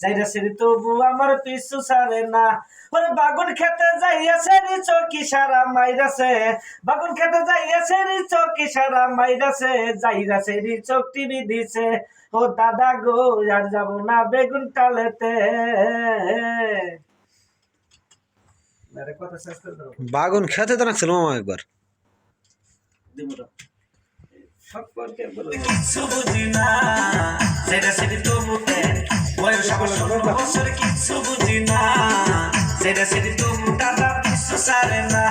যাইরা সেরি তবু আমার পিছু সারে না। ওরে বাগুন খেতে যাইয়াছে রে চকি সারা মাইরাছে। বাগুন খেতে যাইয়াছে রে চকি সারা মাইরাছে। যাইরা সেরি চোখ টিভি দিছে ও দাদা গো আর যাব না বেগুন টালেতে বাগুন খেতে তো নাকছিল মামা একবার। দিব সম্পর্কে বলো। কিছু বুঝি না, সেটা সেটি তবুতে বয়স বছর, কিছু বুঝি না, সেটা সেটি তবু দাদা কিছু সারে না।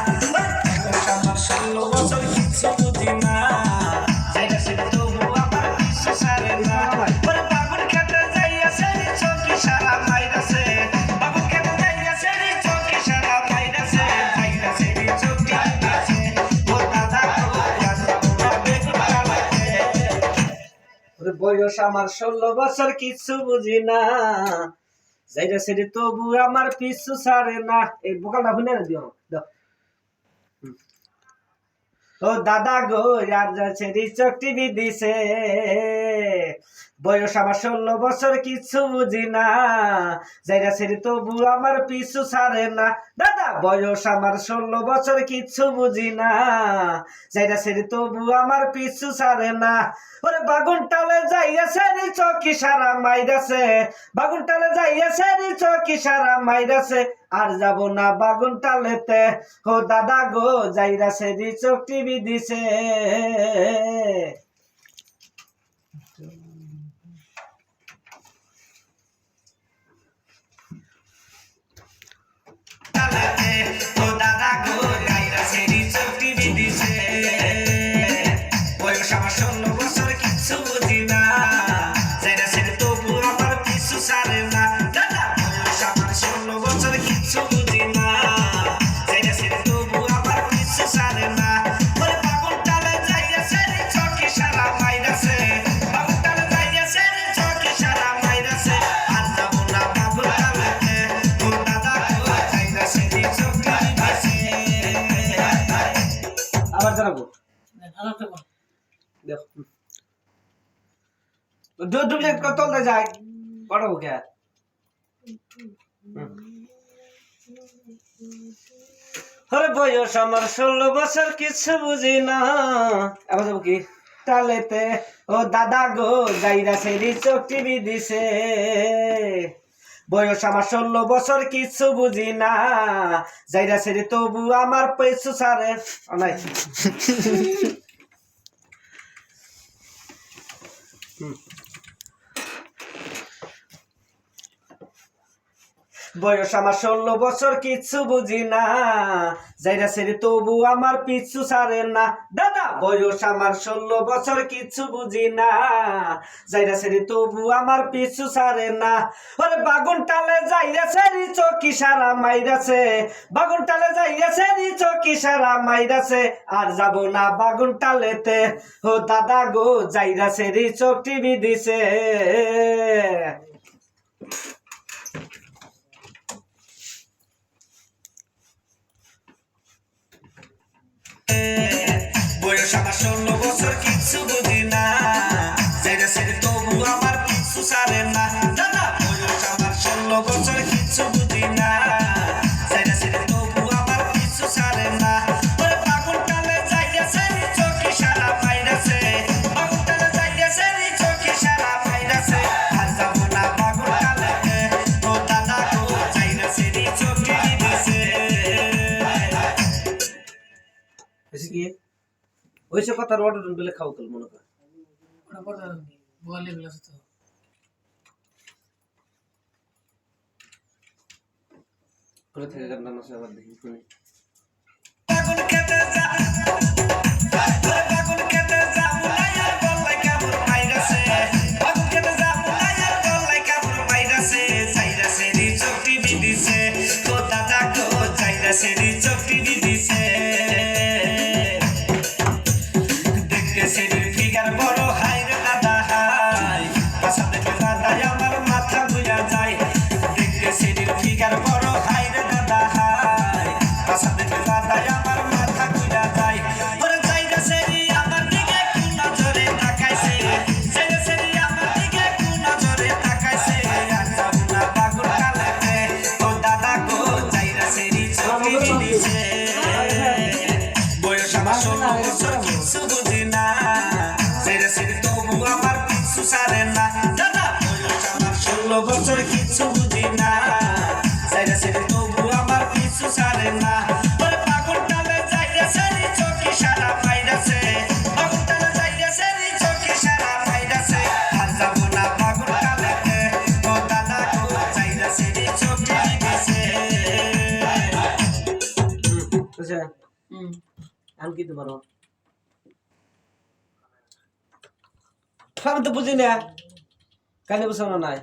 বয়স আমার ষোলো বছর, কিছু বুঝি না। যাইরা সেটি তবু আমার পিছু ছাড়ে না। এই বোকালটা শুনে দিও। ও দাদা গো আর যাচ্ছে চোখ টিভি দিছে বয়স আমার ষোলো বছর, কিছু বুঝি না। যাইরা সেটি তবু আমার পিছু ছাড়ে না। দাদা, বয়স আমার ষোলো বছর, কিছু বুঝি না। যাইরা সেটি তবু আমার পিছু ছাড়ে না। ওরে বাগুন টালে যাইয়াছে রে চকি সারা মাইরাছে। বাগুন টালে যাইয়াছে রে চকি সারা মাইরাছে। আর যাব না বাগুন তালেতে। ও দাদা গো যাইরা সেদি চোখ টিভি দিছে। আরে। বয়স আমার ষোলো বছর কিছু বুঝি না। আবার যাব কি? তালেতে ও দাদা গো যাইরা সেরি চোখ টিভি দিছে। বয়স আমার ষোলো বছর কিছু বুঝি না। যাইরা সেরে তবু আমার পেছু সারে নাই নাই বয়স আমার ষোলো বছর কিচ্ছু বুঝি না। যাইরা সেরে তবু আমার পিছু সারে না। দাদা, বয়স আমার ষোলো বছর কিচ্ছু বুঝি না। যাইরা সেরে তবু আমার পিছু সারে না। ওরে বাগুন টালে যাইরা সেরি চকি সারা মাইরাছে। বাগুন টালে যাইরা সেরি চকি সারা মাইরাছে। আর যাব না বাগুন টালেতে। ও দাদা গো, যাইরা সেরি চোখ টিভি দিছে আমার ষোলো ওইসব কথা অর্ডার দিলে খাও তোর মনে কর। করে থেকে গান নাম আবার দেখি শুনি। বাগুন খেতে বয়স আমার ষোলো বছর কিছু বুঝি না সেরে সেরে তবু আমার কিছু সারে না। দাদা বয়স আমার ষোলো বছর কিছু বুঝি না। আমি কি পারো আমি তো বুঝি না। কেন বুঝানো নাই।